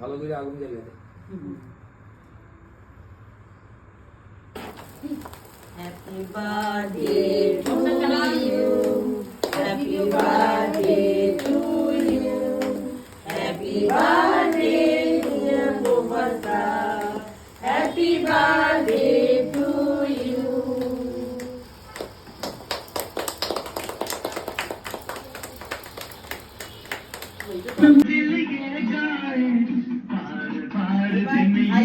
ভালো করে আগুন জ্বালিয়ে দে Happy birthday to you. Happy birthday to you. Happy birthday, dear Bhuvata. Happy birthday to you. আপনি ওষুধ আনতে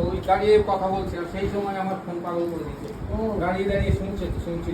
ওই দাঁড়িয়ে কথা বলছিলাম সেই সময় আমার ফোন পাগল করে দিচ্ছে দাঁড়িয়ে দাঁড়িয়ে শুনছে শুনছিল